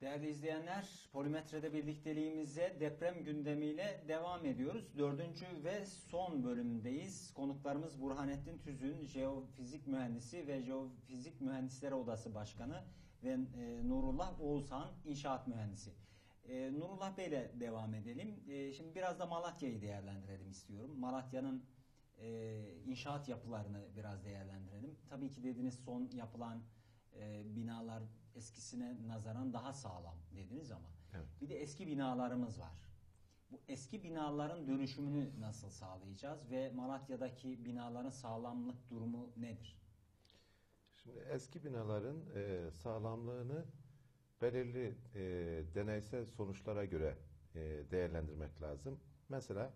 Değerli izleyenler, Polimetre'de birlikteliğimize deprem gündemiyle devam ediyoruz. Dördüncü ve son bölümdeyiz. Konuklarımız Burhanettin Tüzün, Jeofizik Mühendisi ve Jeofizik Mühendisleri Odası Başkanı ve e, Nurullah Oğuzhan, İnşaat Mühendisi. E, Nurullah Bey ile devam edelim. E, şimdi biraz da Malatya'yı değerlendirelim istiyorum. Malatya'nın e, inşaat yapılarını biraz değerlendirelim. Tabii ki dediniz son yapılan e, binalar eskisine nazaran daha sağlam dediniz ama Evet. bir de eski binalarımız var. Bu eski binaların dönüşümünü nasıl sağlayacağız ve Malatya'daki binaların sağlamlık durumu nedir? Şimdi eski binaların e, sağlamlığını belirli e, deneysel sonuçlara göre e, değerlendirmek lazım. Mesela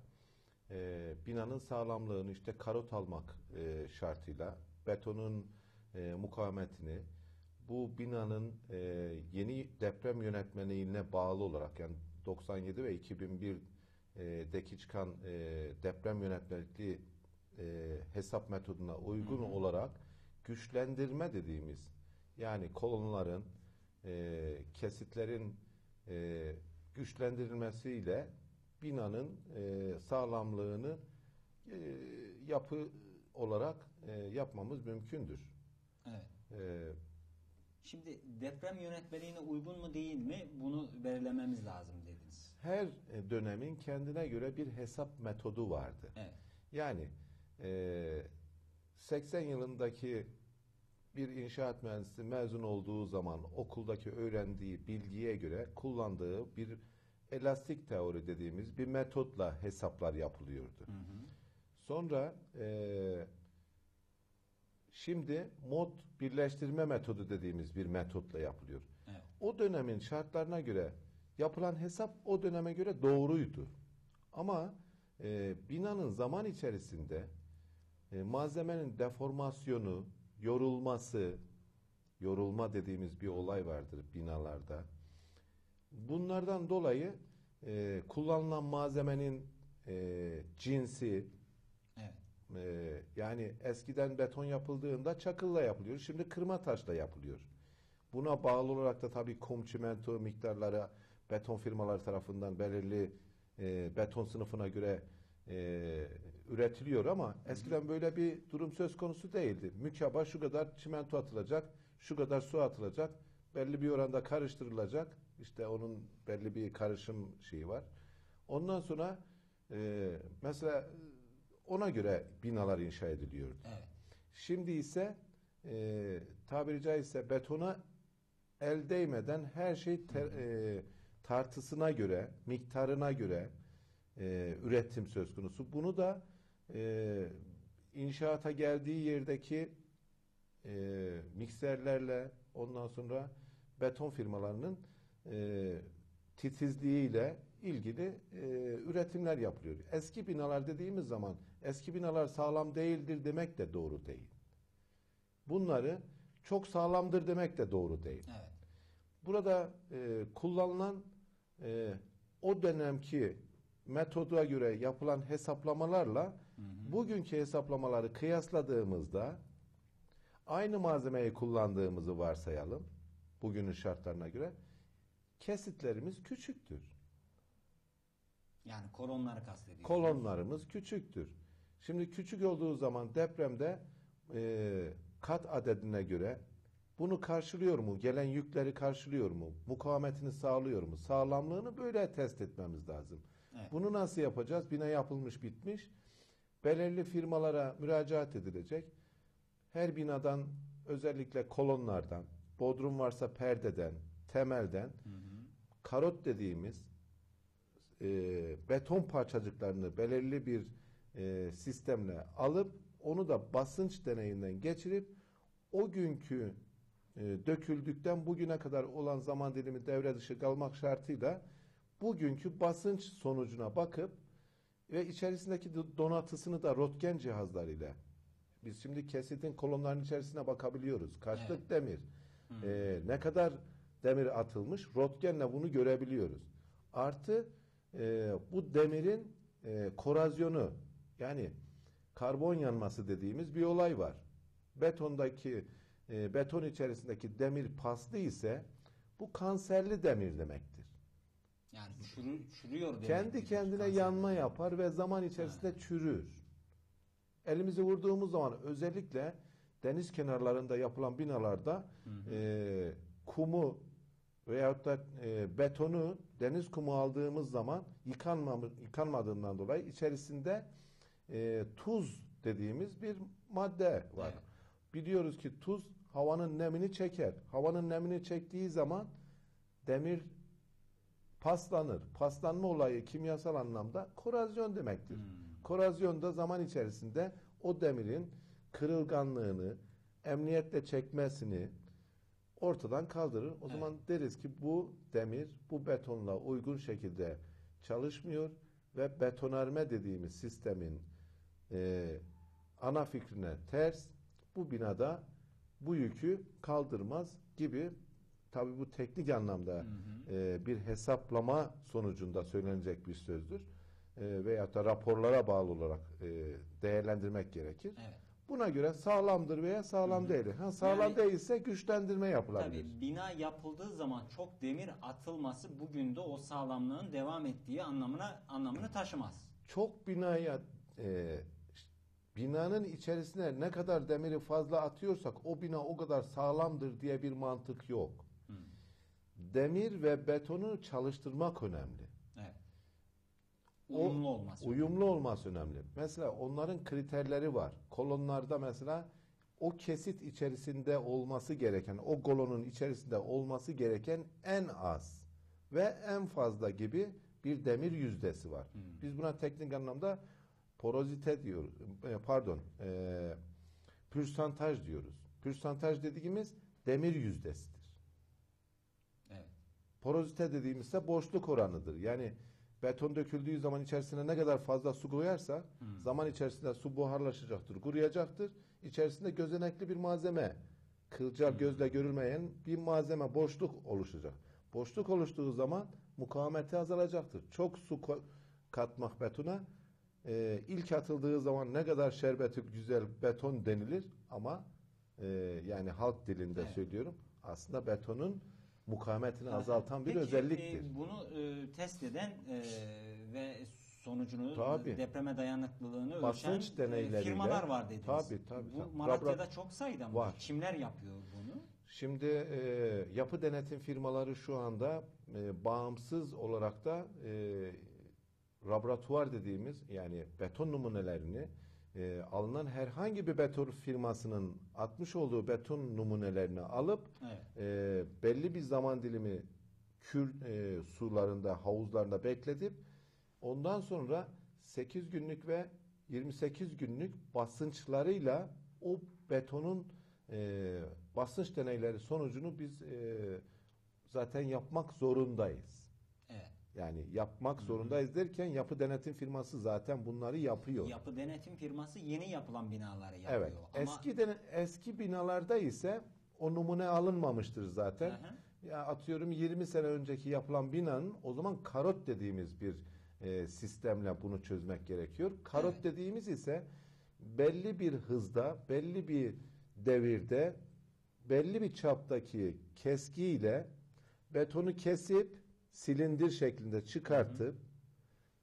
e, binanın sağlamlığını işte karot almak e, şartıyla betonun e, mukavemetini bu binanın e, yeni deprem yönetmeliğine bağlı olarak yani 97 ve 2001'deki çıkan e, deprem yönetmelikli e, hesap metoduna uygun olarak güçlendirme dediğimiz yani kolonların e, kesitlerin e, güçlendirilmesiyle binanın e, sağlamlığını e, yapı olarak e, yapmamız mümkündür. Evet. E, Şimdi deprem yönetmeliğine uygun mu değil mi bunu belirlememiz lazım dediniz. her e, dönemin kendine göre bir hesap metodu vardı. Evet. Yani e, 80 yılındaki bir inşaat mühendisi mezun olduğu zaman okuldaki öğrendiği bilgiye göre kullandığı bir elastik teori dediğimiz bir metotla hesaplar yapılıyordu. Sonra e, şimdi mod birleştirme metodu dediğimiz bir metotla yapılıyor. Evet. O dönemin şartlarına göre yapılan hesap o döneme göre doğruydu. Ama e, binanın zaman içerisinde e, malzemenin deformasyonu, yorulması, yorulma dediğimiz bir olay vardır binalarda. Bunlardan dolayı e, kullanılan malzemenin e, cinsi. Ee, yani eskiden beton yapıldığında çakılla yapılıyor. Şimdi kırma taşla yapılıyor. Buna bağlı olarak da tabii kum çimento miktarları beton firmaları tarafından belirli e, beton sınıfına göre e, üretiliyor ama eskiden böyle bir durum söz konusu değildi. Mükaba şu kadar çimento atılacak, şu kadar su atılacak, belli bir oranda karıştırılacak. İşte onun belli bir karışım şeyi var. Ondan sonra e, mesela ona göre binalar inşa ediliyordu. Evet. Şimdi ise e, tabiri caizse betona el değmeden her şey ter- e, tartısına göre, miktarına göre e, üretim söz konusu. Bunu da e, inşaata geldiği yerdeki e, mikserlerle ondan sonra beton firmalarının e, titizliğiyle ilgili e, üretimler yapılıyor. Eski binalar dediğimiz zaman eski binalar sağlam değildir demek de doğru değil. Bunları çok sağlamdır demek de doğru değil. Evet. Burada e, kullanılan e, o dönemki metoda göre yapılan hesaplamalarla bugünkü hesaplamaları kıyasladığımızda aynı malzemeyi kullandığımızı varsayalım bugünün şartlarına göre kesitlerimiz küçüktür. Yani kolonları kastediyorsunuz. Kolonlarımız küçüktür. Şimdi küçük olduğu zaman depremde e, kat adedine göre bunu karşılıyor mu? Gelen yükleri karşılıyor mu? Mukavemetini sağlıyor mu? Sağlamlığını böyle test etmemiz lazım. Evet. Bunu nasıl yapacağız? Bina yapılmış bitmiş. Belirli firmalara müracaat edilecek. Her binadan özellikle kolonlardan, bodrum varsa perdeden, temelden, karot dediğimiz e, beton parçacıklarını belirli bir e, sistemle alıp onu da basınç deneyinden geçirip o günkü e, döküldükten bugüne kadar olan zaman dilimi devre dışı kalmak şartıyla bugünkü basınç sonucuna bakıp ve içerisindeki do- donatısını da röntgen cihazlarıyla biz şimdi kesitin kolonların içerisine bakabiliyoruz. Kaçlık Evet. demir. e, ne kadar demir atılmış röntgenle bunu görebiliyoruz. Artı e, bu demirin e, korazyonu yani karbon yanması dediğimiz bir olay var. Betondaki e, beton içerisindeki demir paslı ise Bu kanserli demir demektir. Yani çürü, çürüyor demek. Kendi kendine Kanser. yanma yapar ve zaman içerisinde çürür. Elimizi vurduğumuz zaman özellikle deniz kenarlarında yapılan binalarda e, kumu veyahut da e, betonu deniz kumu aldığımız zaman yıkanmamı, yıkanmadığından dolayı içerisinde e, tuz dediğimiz bir madde var. Evet. Biliyoruz ki tuz havanın nemini çeker. Havanın nemini çektiği zaman demir paslanır. Paslanma olayı kimyasal anlamda korozyon demektir. Korozyon da zaman içerisinde o demirin kırılganlığını, emniyetle çekmesini ortadan kaldırır. O zaman deriz ki bu demir bu betonla uygun şekilde çalışmıyor ve betonarme dediğimiz sistemin e, ana fikrine ters bu binada bu yükü kaldırmaz gibi tabi bu teknik anlamda e, bir hesaplama sonucunda söylenecek bir sözdür. E, veyahut da raporlara bağlı olarak e, değerlendirmek gerekir. Evet. Buna göre sağlamdır veya sağlam değildir. Ha, sağlam Yani- değilse güçlendirme yapılabilir. Tabii bina yapıldığı zaman çok demir atılması bugün de o sağlamlığın devam ettiği anlamına anlamını taşımaz. Çok binaya e, binanın içerisine ne kadar demiri fazla atıyorsak o bina o kadar sağlamdır diye bir mantık yok. Demir ve betonu çalıştırmak önemli. Evet. O- Uyumlu olması. Uyumlu olması önemli. Mesela onların kriterleri var. Kolonlarda mesela o kesit içerisinde olması gereken, o kolonun içerisinde olması gereken en az ve en fazla gibi bir demir yüzdesi var. Biz buna teknik anlamda porozite diyoruz. E, Pardon, e, pürsantaj diyoruz. Pürsantaj dediğimiz demir yüzdesidir. Evet. Porozite dediğimiz ise boşluk oranıdır. Yani beton döküldüğü zaman içerisine ne kadar fazla su koyarsa zaman içerisinde su buharlaşacaktır, kuruyacaktır. İçerisinde gözenekli bir malzeme, kılcal gözle görülmeyen bir malzeme, boşluk oluşacak. Boşluk oluştuğu zaman mukavemeti azalacaktır. Çok su katmak betona e, ilk atıldığı zaman ne kadar şerbeti güzel beton denilir ama e, yani halk dilinde Evet. söylüyorum aslında betonun mukavemetini azaltan bir Peki, özelliktir. e, bunu e, test eden e, ve sonucunu Tabii. depreme dayanıklılığını Basınç ölçen e, firmalar var dediniz. Tabii, tabii, Bu tabii. Malatya'da çok sayıda mı? Var. Kimler yapıyor bunu? Şimdi e, yapı denetim firmaları şu anda e, bağımsız olarak da e, laboratuvar dediğimiz yani beton numunelerini e, alınan herhangi bir beton firmasının atmış olduğu beton numunelerini alıp Evet. e, belli bir zaman dilimi kül e, sularında, havuzlarında bekletip ondan sonra 8 günlük ve 28 günlük basınçlarıyla o betonun e, basınç deneyleri sonucunu biz e, zaten yapmak zorundayız. Yani yapmak zorundayız derken yapı denetim firması zaten bunları yapıyor. Yapı denetim firması yeni yapılan binaları yapıyor. Evet. Ama Eski dene- eski binalarda ise o numune alınmamıştır zaten. Hı hı. Ya atıyorum 20 sene önceki yapılan binanın o zaman karot dediğimiz bir e, sistemle bunu çözmek gerekiyor. Karot Evet. dediğimiz ise belli bir hızda, belli bir devirde, belli bir çaptaki keskiyle betonu kesip silindir şeklinde çıkartıp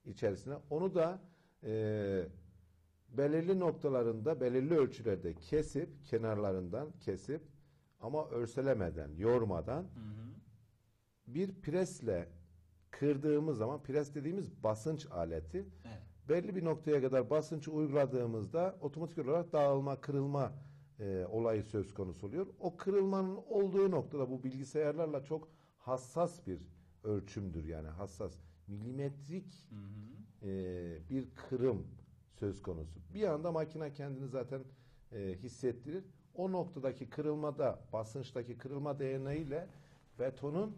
içerisine onu da e, belirli noktalarında, belirli ölçülerde kesip kenarlarından kesip ama örselemeden, yormadan bir presle kırdığımız zaman pres dediğimiz basınç aleti evet. belli bir noktaya kadar basıncı uyguladığımızda otomatik olarak dağılma, kırılma e, olayı söz konusu oluyor. O kırılmanın olduğu noktada bu bilgisayarlarla çok hassas bir ölçümdür yani hassas milimetrik e, bir kırım söz konusu. Bir anda makine kendini zaten e, hissettirir. O noktadaki kırılmada basınçtaki kırılma değneğiyle betonun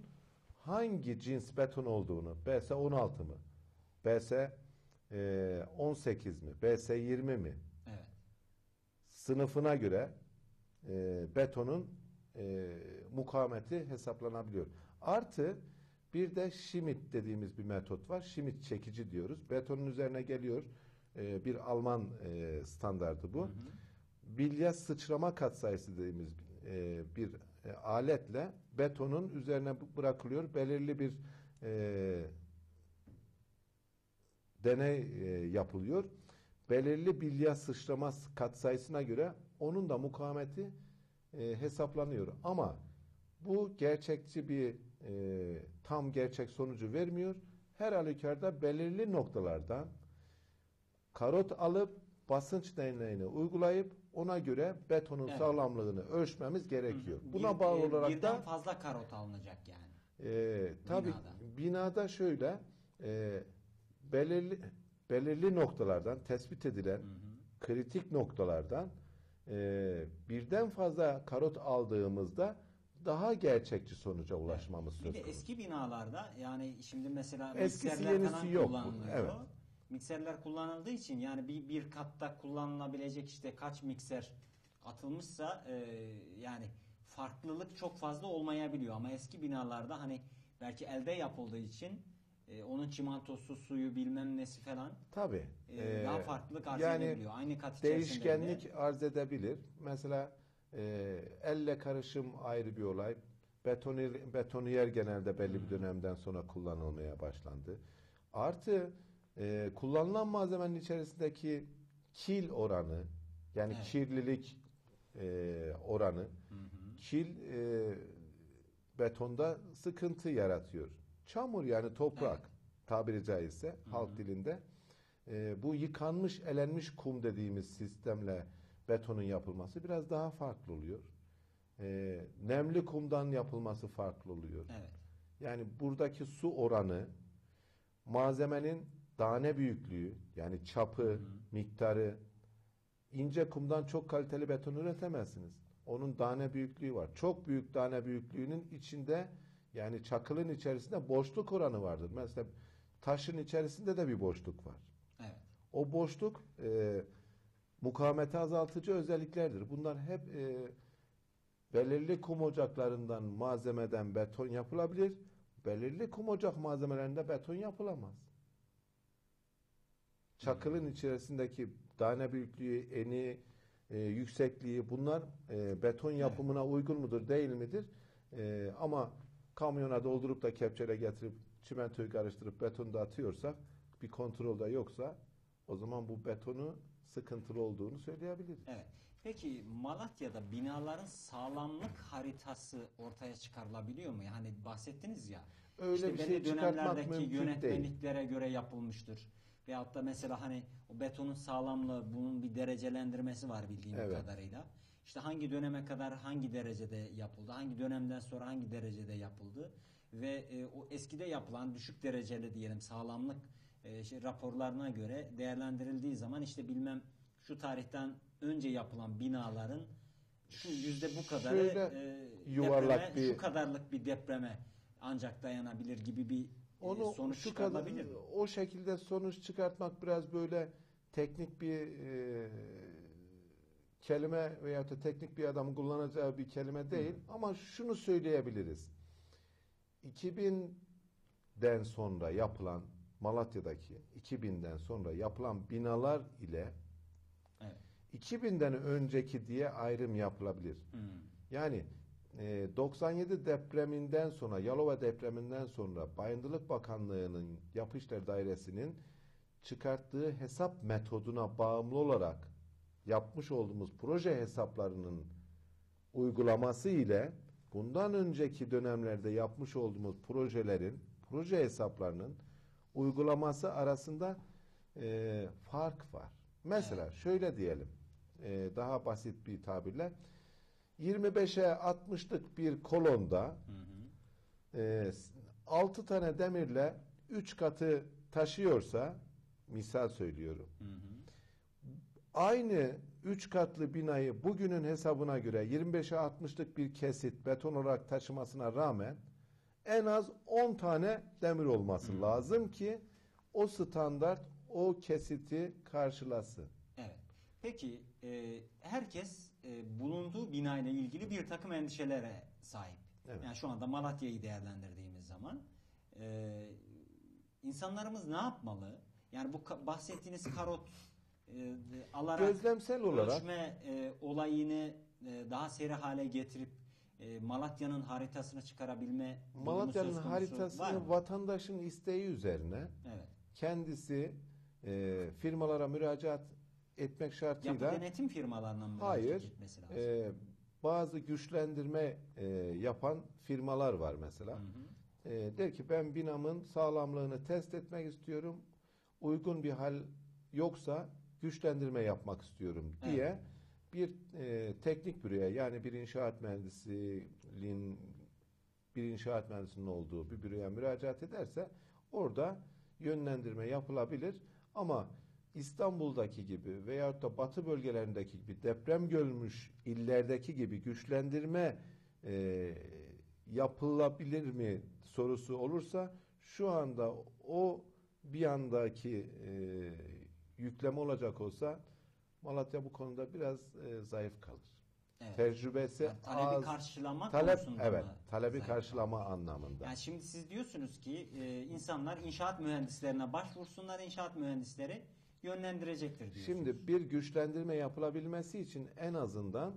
hangi cins beton olduğunu BS 16 mı? BS e, 18 mi? BS 20 mi? Evet. Sınıfına göre e, betonun e, mukavemeti hesaplanabiliyor. Artı bir de Schmidt dediğimiz bir metot var. Schmidt çekici diyoruz. Betonun üzerine geliyor. E, bir Alman e, standardı bu. Bilye sıçrama katsayısı dediğimiz e, bir e, aletle betonun üzerine bırakılıyor. Belirli bir e, deney e, yapılıyor. Belirli bilya sıçrama katsayısına göre onun da mukavemeti e, hesaplanıyor. Ama bu gerçekçi bir e, tam gerçek sonucu vermiyor. Her halükarda belirli noktalardan karot alıp basınç deneyini uygulayıp ona göre betonun Evet. sağlamlığını ölçmemiz gerekiyor. Hı. Buna Bir- bağlı e, olarak birden da fazla karot alınacak yani. e, tabii Binada. binada şöyle e, belirli belirli noktalardan tespit edilen kritik noktalardan e, birden fazla karot aldığımızda daha gerçekçi sonuca ulaşmamız Bir söz de konusu. eski binalarda yani şimdi mesela Eskisi mikserler yenisi falan yok. kullanılıyor. Evet. Mikserler kullanıldığı için yani bir, bir katta kullanılabilecek işte kaç mikser atılmışsa e, yani farklılık çok fazla olmayabiliyor ama eski binalarda hani belki elde yapıldığı için e, onun çimentosu, suyu bilmem nesi falan Tabii. e, daha farklılık arz yani edebiliyor. Aynı kat içerisinde değişkenlik bile. arz edebilir. Mesela e, elle karışım ayrı bir olay. Betoniyer, betoniyer genelde belli Hmm. bir dönemden sonra kullanılmaya başlandı. Artı e, kullanılan malzemenin içerisindeki kil oranı yani Evet. kirlilik e, oranı kil e, betonda sıkıntı yaratıyor. Çamur yani toprak Evet. tabiri caizse halk dilinde e, bu yıkanmış elenmiş kum dediğimiz sistemle betonun yapılması biraz daha farklı oluyor. E, nemli kumdan yapılması farklı oluyor. Evet. Yani buradaki su oranı malzemenin tane büyüklüğü yani çapı, miktarı ince kumdan çok kaliteli beton üretemezsiniz. Onun tane büyüklüğü var. Çok büyük tane büyüklüğünün içinde yani çakılın içerisinde boşluk oranı vardır. Mesela taşın içerisinde de bir boşluk var. Evet. O boşluk e, mukavemeti azaltıcı özelliklerdir. Bunlar hep e, belirli kum ocaklarından malzemeden beton yapılabilir. Belirli kum ocak malzemelerinde beton yapılamaz. Çakılın içerisindeki tane büyüklüğü, eni, e, yüksekliği bunlar e, beton yapımına uygun mudur, değil midir? E, ama kamyona doldurup da kepçele getirip çimentoyu karıştırıp betonu da atıyorsak bir kontrolde yoksa o zaman bu betonu sıkıntılı olduğunu söyleyebiliriz. Evet. Peki Malatya'da binaların sağlamlık haritası ortaya çıkarılabiliyor mu? Yani bahsettiniz ya. Öyle işte bir belli şey dönemlerdeki mümkün değil. göre yapılmıştır. Veyahut da mesela hani o betonun sağlamlığı bunun bir derecelendirmesi var bildiğim Evet. kadarıyla. İşte hangi döneme kadar hangi derecede yapıldı, hangi dönemden sonra hangi derecede yapıldı ve e, o eskide yapılan düşük dereceli diyelim sağlamlık e, şey, raporlarına göre değerlendirildiği zaman işte bilmem şu tarihten önce yapılan binaların şu yüzde bu kadarı Şöyle e, yuvarlak depreme, bir- şu kadarlık bir depreme ancak dayanabilir gibi bir e, Onu sonuç şu kadar o şekilde sonuç çıkartmak biraz böyle teknik bir e, kelime veya da teknik bir adamın kullanacağı bir kelime değil. Ama şunu söyleyebiliriz. 2000'den sonra yapılan Malatya'daki 2000'den sonra yapılan binalar ile Evet. 2000'den önceki diye ayrım yapılabilir. Hmm. Yani e, 97 depreminden sonra Yalova depreminden sonra Bayındırlık Bakanlığı'nın Yapı İşleri Dairesi'nin çıkarttığı hesap metoduna bağımlı olarak yapmış olduğumuz proje hesaplarının uygulaması ile bundan önceki dönemlerde yapmış olduğumuz projelerin proje hesaplarının uygulaması arasında e, fark var. Mesela şöyle diyelim e, daha basit bir tabirle 25'e 60'lık bir kolonda e, 6 tane demirle 3 katı taşıyorsa misal söylüyorum. Aynı 3 katlı binayı bugünün hesabına göre 25'e 60'lık bir kesit beton olarak taşımasına rağmen en az 10 tane demir olması lazım ki o standart o kesiti karşılasın. Evet. Peki e, herkes e, bulunduğu bina ile ilgili bir takım endişelere sahip. Evet. Yani şu anda Malatya'yı değerlendirdiğimiz zaman e, insanlarımız ne yapmalı? Yani bu bahsettiğiniz karot e, alarak Gözlemsel olarak ölçme e, olayını e, daha seri hale getirip e, Malatya'nın haritasını çıkarabilme Malatya'nın haritasını vatandaşın isteği üzerine Evet. kendisi e, firmalara müracaat etmek Yapı şartıyla denetim firmalarından mı Hayır. etmesi lazım? e, bazı güçlendirme e, yapan firmalar var mesela. Hı hı. E, der ki ben binamın sağlamlığını test etmek istiyorum. Uygun bir hal yoksa güçlendirme yapmak istiyorum diye bir e, teknik büroya yani bir inşaat mühendisliğin bir inşaat mühendisinin olduğu bir büroya müracaat ederse orada yönlendirme yapılabilir. Ama İstanbul'daki gibi veyahut da batı bölgelerindeki gibi deprem görmüş illerdeki gibi güçlendirme e, yapılabilir mi sorusu olursa şu anda o bir andaki e, yükleme olacak olsa Malatya bu konuda biraz e, zayıf kalır. Evet. Tecrübesi Yani talebi az. karşılama Talep evet, talebi zayıf karşılama anlamında. Yani şimdi siz diyorsunuz ki e, insanlar inşaat mühendislerine başvursunlar, inşaat mühendisleri yönlendirecektir diyorsunuz. Şimdi bir güçlendirme yapılabilmesi için en azından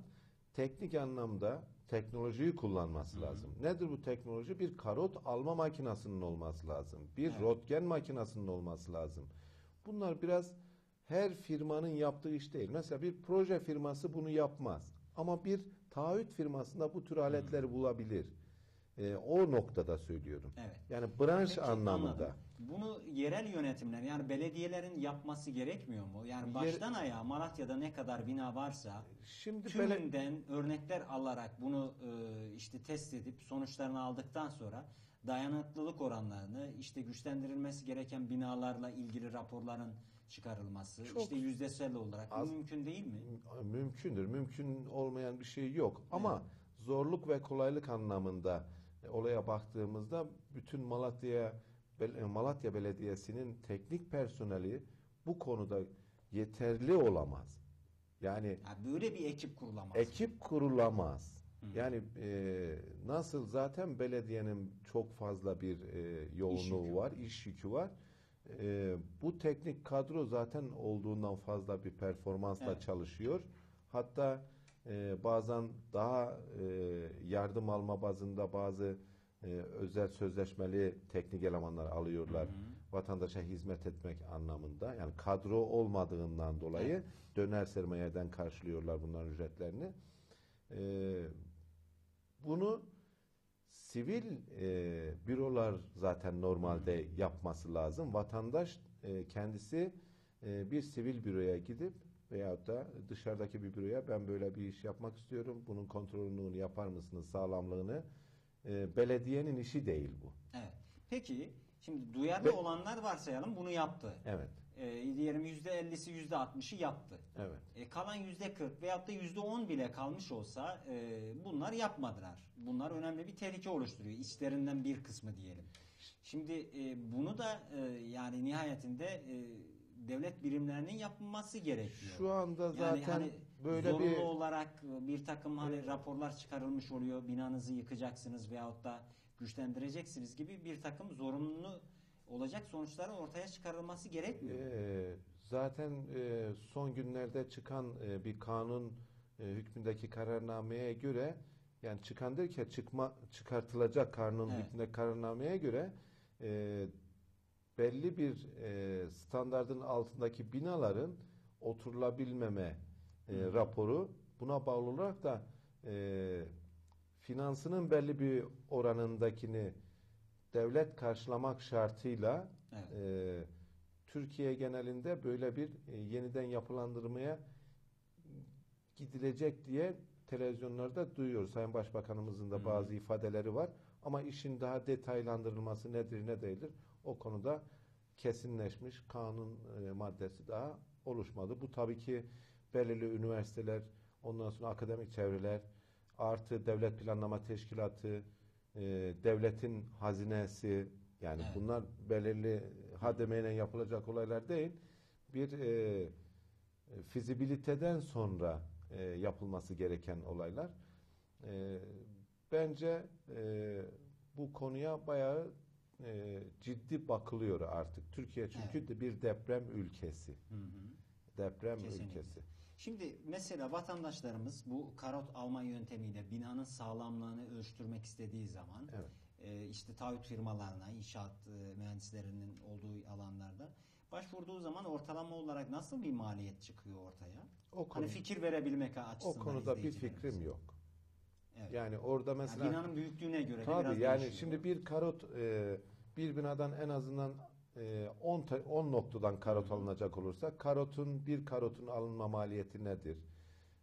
teknik anlamda teknolojiyi kullanması lazım. Nedir bu teknoloji? Bir karot alma makinasının olması lazım. Bir Evet. röntgen makinasının olması lazım. Bunlar biraz her firmanın yaptığı iş değil. Mesela bir proje firması bunu yapmaz. Ama bir taahhüt firmasında bu tür aletleri bulabilir. Ee, o noktada söylüyorum. Evet. Yani branş Peki, anlamında. anladım. Bunu yerel yönetimler yani belediyelerin yapması gerekmiyor mu? Yani Yer- baştan ayağa Malatya'da ne kadar bina varsa Şimdi bele- tümünden örnekler alarak bunu e, işte test edip sonuçlarını aldıktan sonra dayanıklılık oranlarını işte güçlendirilmesi gereken binalarla ilgili raporların çıkarılması Çok işte yüzdesel olarak az- mümkün değil mi? Mümkündür. Mümkün olmayan bir şey yok. Ama zorluk ve kolaylık anlamında e, olaya baktığımızda bütün Malatya Bel- e, Malatya Belediyesi'nin teknik personeli bu konuda yeterli olamaz. Yani Ya böyle bir ekip kurulamaz. ekip kurulamaz. Yani e, nasıl zaten belediyenin çok fazla bir e, yoğunluğu İş var, iş yükü var. E, bu teknik kadro zaten olduğundan fazla bir performansla Evet. çalışıyor. Hatta e, bazen daha e, yardım alma bazında bazı e, özel sözleşmeli teknik elemanlar alıyorlar. Vatandaşa hizmet etmek anlamında. Yani kadro olmadığından dolayı döner sermayeden karşılıyorlar bunların ücretlerini. Ee, bunu sivil e, bürolar zaten normalde yapması lazım. Vatandaş e, kendisi e, bir sivil büroya gidip veyahut da dışarıdaki bir büroya ben böyle bir iş yapmak istiyorum. Bunun kontrolünü yapar mısınız, sağlamlığını? E, belediyenin işi değil bu. Evet. Peki şimdi duyarlı Ve- olanlar varsayalım bunu yaptı. Evet, E, diyelim %50'si %60'ı yaptı. evet. E, kalan %40 veyahut da %10 bile kalmış olsa e, bunlar yapmadılar. Bunlar önemli bir tehlike oluşturuyor. İçlerinden bir kısmı diyelim. Şimdi e, bunu da e, yani nihayetinde e, devlet birimlerinin yapması gerekiyor. Şu anda yani zaten hani böyle zorunlu bir olarak bir takım hani raporlar çıkarılmış oluyor. Binanızı yıkacaksınız veyahut da güçlendireceksiniz gibi bir takım zorunlu olacak sonuçların ortaya çıkarılması gerekmiyor. Ee, zaten e, son günlerde çıkan e, bir kanun e, hükmündeki kararnameye göre yani çıkan derken çıkma çıkartılacak kanun Evet. hükmündeki kararnameye göre e, belli bir e, standardın altındaki binaların oturulabilmeme e, raporu buna bağlı olarak da e, finansının belli bir oranındakini devlet karşılamak şartıyla Evet. e, Türkiye genelinde böyle bir e, yeniden yapılandırmaya gidilecek diye televizyonlarda duyuyoruz. Sayın Başbakanımızın da bazı ifadeleri var. Ama işin daha detaylandırılması nedir ne değildir o konuda kesinleşmiş kanun e, maddesi daha oluşmadı. Bu tabii ki belirli üniversiteler, ondan sonra akademik çevreler, artı devlet planlama teşkilatı, e, devletin hazinesi yani Evet. bunlar belirli hademeyle yapılacak olaylar değil. Bir e, fizibiliteden sonra e, yapılması gereken olaylar. E, bence e, bu konuya bayağı e, ciddi bakılıyor artık. Türkiye çünkü Evet. de bir deprem ülkesi. Hı hı. Deprem Kesinlikle. ülkesi. Şimdi mesela vatandaşlarımız bu karot alma yöntemiyle binanın sağlamlığını ölçtürmek istediği zaman Evet. e, işte taahhüt firmalarına, inşaat e, mühendislerinin olduğu alanlarda başvurduğu zaman ortalama olarak nasıl bir maliyet çıkıyor ortaya? O, Hani konu, fikir verebilmek o açısından konuda bir fikrim yok. Evet. Yani orada Yani mesela binanın büyüklüğüne göre Tabii biraz yani değişiyor. şimdi bir karot e, bir binadan en azından e, 10 ta- 10 noktadan karot alınacak olursa karotun bir karotun alınma maliyeti nedir?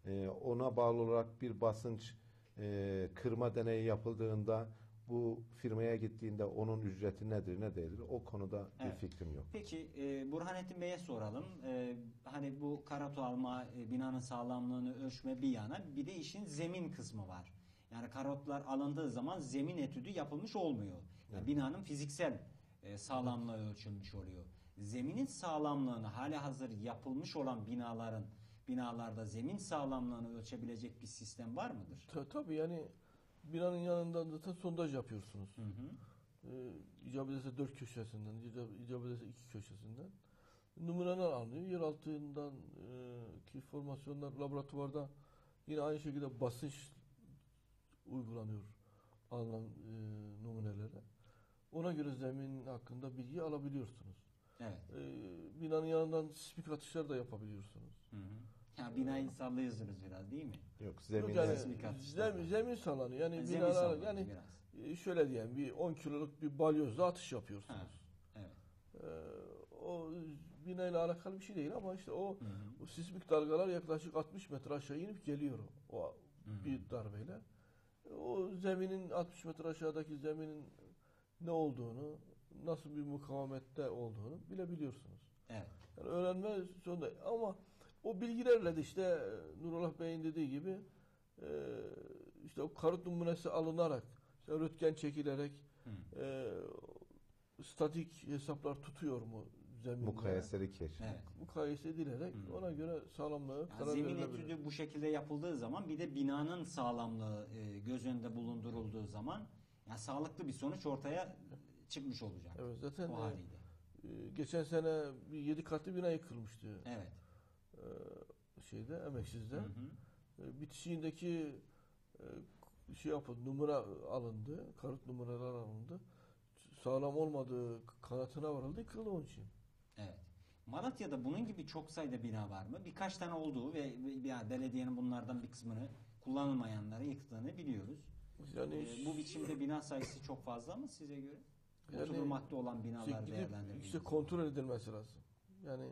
E, ona bağlı olarak bir basınç e, kırma deneyi yapıldığında bu firmaya gittiğinde onun ücreti nedir ne değildir? O konuda Evet. bir fikrim yok. Peki e, Burhanettin Bey'e soralım. E, hani bu karotu alma, e, binanın sağlamlığını ölçme bir yana bir de işin zemin kısmı var. Yani karotlar alındığı zaman zemin etüdü yapılmış olmuyor. Yani Evet. binanın fiziksel e, sağlamlığı ölçülmüş oluyor. Zeminin sağlamlığını hali hazır yapılmış olan binaların binalarda zemin sağlamlığını ölçebilecek bir sistem var mıdır? Ta- tabii yani binanın yanından zaten sondaj yapıyorsunuz. Hı hı. Ee, icap ederse dört köşesinden, icap, icap ederse iki köşesinden. Numaralar alınıyor. Yer altından e, ki formasyonlar laboratuvarda yine aynı şekilde basınç uygulanıyor alınan e, numunelere. Ona göre zemin hakkında bilgi alabiliyorsunuz. Evet. E, binanın yanından sismik atışlar da yapabiliyorsunuz. Hı hı. Ya binayı sallıyorsunuz biraz değil mi? Yok zemin yani sismik atışlar zemin, zemin sallanıyor. Yani Yani zemin binalar sallanıyor yani biraz. e, şöyle diyelim bir 10 kiloluk bir balyozla atış yapıyorsunuz. Ha, evet. Ee, o binayla alakalı bir şey değil ama işte o, Hı hı. o sismik dalgalar yaklaşık 60 metre aşağı inip geliyor o Hı hı. bir darbeyle. O zeminin 60 metre aşağıdaki zeminin ne olduğunu, nasıl bir mukavemette olduğunu bilebiliyorsunuz. Evet. Yani öğrenme sonunda ama o bilgilerle de işte e, Nurullah Bey'in dediği gibi e, işte o karot numunesi alınarak, işte röntgen çekilerek Hı. e, statik hesaplar tutuyor mu zeminle? mukayeseli keşif. Evet. Mukayese edilerek Hı. ona göre sağlamlığı Yani karar zemin etüdü bu şekilde yapıldığı zaman bir de binanın sağlamlığı e, göz önünde bulundurulduğu zaman yani sağlıklı bir sonuç ortaya çıkmış olacak. Evet zaten O e, haliyle. e, geçen sene bir 7 katlı bina yıkılmıştı Evet. e, şeyde Emeksiz'de. Hı hı. E, bitişiğindeki e, şey yapıldı, numara alındı, karıt numaralar alındı. Sağlam olmadığı kanatına varıldı, yıkıldı onun için. Evet. Malatya'da bunun gibi çok sayıda bina var mı? Birkaç tane olduğu ve, yani belediyenin bunlardan bir kısmını kullanılmayanları yıktığını biliyoruz. Yani E, bu biçimde bina sayısı çok fazla mı size göre? Yani Oturulmakta olan işte binalar gidip değerlendirildiği işte kontrol edilmesi lazım. Yani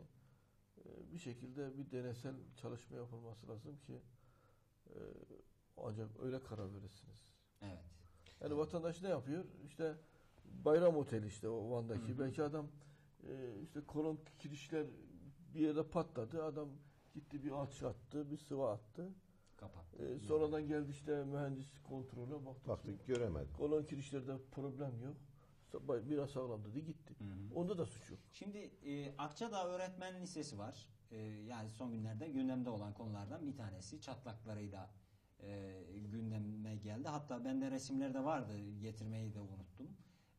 e, bir şekilde bir deneysel çalışma yapılması lazım ki e, ancak öyle karar verirsiniz. Evet. Yani vatandaş ne yapıyor? İşte bayram oteli işte o Van'daki. Hı hı. Belki adam e, işte kolon kirişler bir yerde patladı. Adam gitti bir alçı attı, bir sıvı attı. Kapattı. E, sonradan geldi işte mühendis kontrolü baktı. ki Baktık göremedim. Kolon kirişlerde problem yok. Biraz sağlam dedi gitti. Hı hı. Onda da suç yok. Şimdi e, Akçadağ Öğretmen Lisesi var. E, yani son günlerde gündemde olan konulardan bir tanesi. Çatlaklarıyla e, gündeme geldi. Hatta bende resimler de vardı. Getirmeyi de unuttum.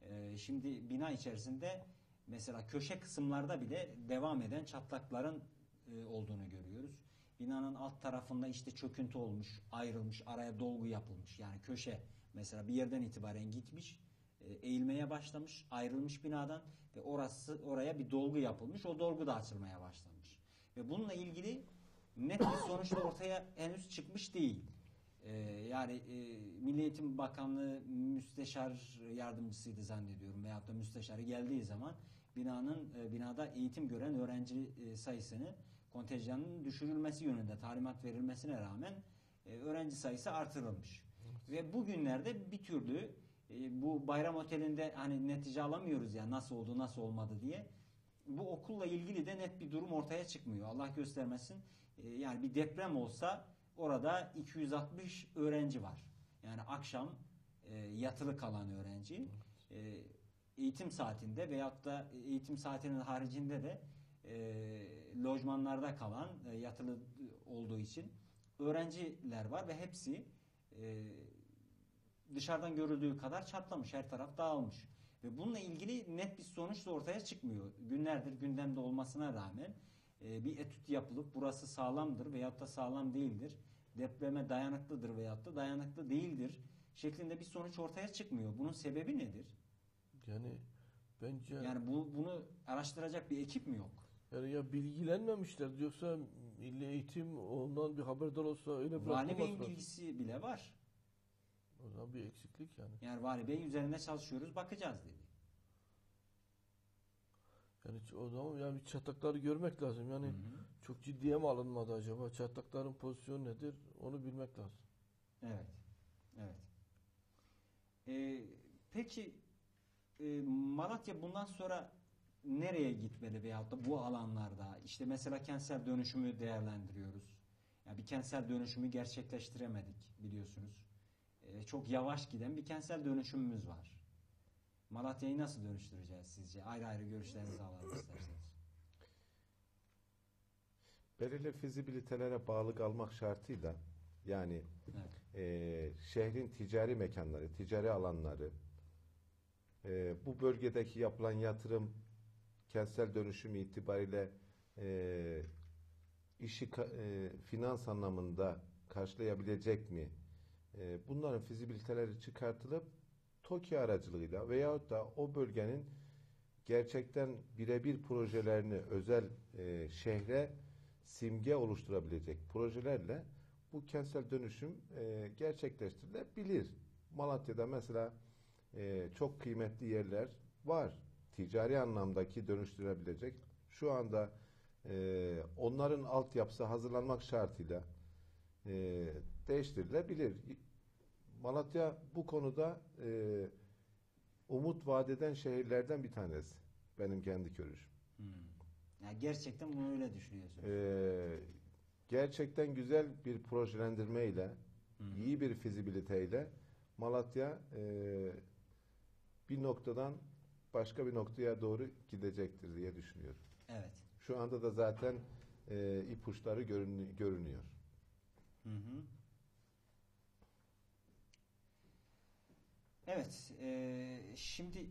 E, şimdi bina içerisinde mesela köşe kısımlarda bile devam eden çatlakların e, olduğunu görüyoruz. Binanın alt tarafında işte çöküntü olmuş, ayrılmış, araya dolgu yapılmış. Yani köşe mesela bir yerden itibaren gitmiş, e, eğilmeye başlamış, ayrılmış binadan ve orası oraya bir dolgu yapılmış. O dolgu da açılmaya başlamış. Ve bununla ilgili net bir sonuç ortaya henüz çıkmış değil. E, yani Milli Eğitim Bakanlığı müsteşar yardımcısıydı zannediyorum veyahut da müsteşarı geldiği zaman binanın e, binada eğitim gören öğrenci e, sayısını kontenjanın düşürülmesi yönünde talimat verilmesine rağmen e, öğrenci sayısı artırılmış. Ve bugünlerde bir türlü e, bu bayram otelinde hani netice alamıyoruz ya nasıl oldu nasıl olmadı diye. Bu okulla ilgili de net bir durum ortaya çıkmıyor. Allah göstermesin. E, yani bir deprem olsa orada 260 öğrenci var. Yani akşam e, yatılı kalan öğrenci e, eğitim saatinde veyahut da eğitim saatinin haricinde de e, lojmanlarda kalan e, yatılı olduğu için öğrenciler var ve hepsi e, dışarıdan görüldüğü kadar çatlamış, her taraf dağılmış. Ve bununla ilgili net bir sonuç da ortaya çıkmıyor. Günlerdir gündemde olmasına rağmen e, bir etüt yapılıp burası sağlamdır veyahut da sağlam değildir. Depreme dayanıklıdır veyahut da dayanıklı değildir şeklinde bir sonuç ortaya çıkmıyor. Bunun sebebi nedir? Yani bence Yani bu bunu araştıracak bir ekip mi yok? yani ya bilgilenmemişler yoksa milli eğitim ondan bir haberdar olsa öyle Vali. Bey'in bilgisi bile var. O zaman bir eksiklik yani. Yani Vali Bey üzerinde çalışıyoruz bakacağız dedi. Yani o zaman yani bir çatlakları görmek lazım. Yani çok ciddiye mi alınmadı acaba? Çatlakların pozisyonu nedir? Onu bilmek lazım. Evet. Evet. Ee, peki e, Malatya bundan sonra nereye gitmeli veyahut da bu alanlarda işte mesela kentsel dönüşümü değerlendiriyoruz. Yani bir kentsel dönüşümü gerçekleştiremedik biliyorsunuz. Ee, çok yavaş giden bir kentsel dönüşümümüz var. Malatya'yı nasıl dönüştüreceğiz sizce? Ayrı ayrı görüşlerinizi alalım isterseniz. Belirli fizibilitelere bağlı kalmak şartıyla yani Evet. e, şehrin ticari mekanları, ticari alanları, e, bu bölgedeki yapılan yatırım kentsel dönüşüm itibariyle e, işi e, finans anlamında karşılayabilecek mi? E, bunların fizibiliteleri çıkartılıp TOKİ aracılığıyla veyahut da o bölgenin gerçekten birebir projelerini özel e, şehre simge oluşturabilecek projelerle bu kentsel dönüşüm e, gerçekleştirilebilir. Malatya'da mesela e, çok kıymetli yerler var. Ticari anlamdaki dönüştürülebilecek. Şu anda e, onların altyapısı hazırlanmak şartıyla e, değiştirilebilir. Malatya bu konuda e, umut vadeden şehirlerden bir tanesi. Benim kendi görüşüm. Hmm. Yani gerçekten bunu öyle düşünüyorsunuz. Ee, gerçekten güzel bir projelendirme ile, Hı hı. iyi bir fizibiliteyle Malatya e, bir noktadan başka bir noktaya doğru gidecektir diye düşünüyorum. Evet. Şu anda da zaten e, ipuçları görün- görünüyor. Hı hı. Evet, e, şimdi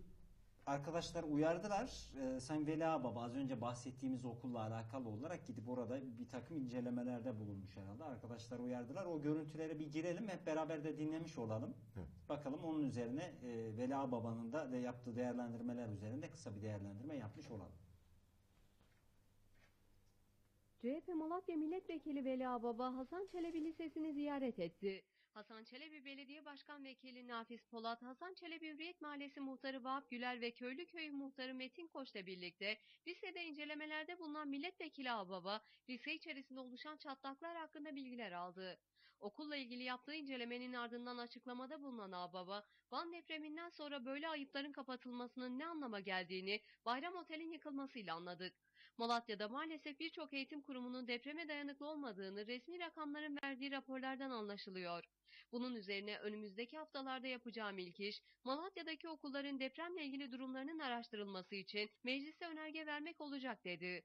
arkadaşlar uyardılar. E, Sayın Veli Baba az önce bahsettiğimiz okulla alakalı olarak gidip orada bir takım incelemelerde bulunmuş herhalde. Arkadaşlar uyardılar. O görüntülere bir girelim, hep beraber de dinlemiş olalım. Evet. Bakalım onun üzerine e, Veli Baba'nın da de yaptığı değerlendirmeler üzerinde kısa bir değerlendirme yapmış olalım. CHP Malatya Milletvekili Veli Ağbaba Hasan Çelebi Lisesi'ni ziyaret etti. Hasan Çelebi Belediye Başkan Vekili Nafiz Polat, Hasan Çelebi Hürriyet Mahallesi Muhtarı Vahap Güler ve Köylü Köyü Muhtarı Metin Koç'la birlikte lisede incelemelerde bulunan Milletvekili Ağbaba, lise içerisinde oluşan çatlaklar hakkında bilgiler aldı. Okulla ilgili yaptığı incelemenin ardından açıklamada bulunan Ağbaba, Van depreminden sonra böyle ayıpların kapatılmasının ne anlama geldiğini Bayram Otel'in yıkılmasıyla anladık. Malatya'da maalesef birçok eğitim kurumunun depreme dayanıklı olmadığını resmi rakamların verdiği raporlardan anlaşılıyor. Bunun üzerine önümüzdeki haftalarda yapacağım ilk iş, Malatya'daki okulların depremle ilgili durumlarının araştırılması için meclise önerge vermek olacak dedi.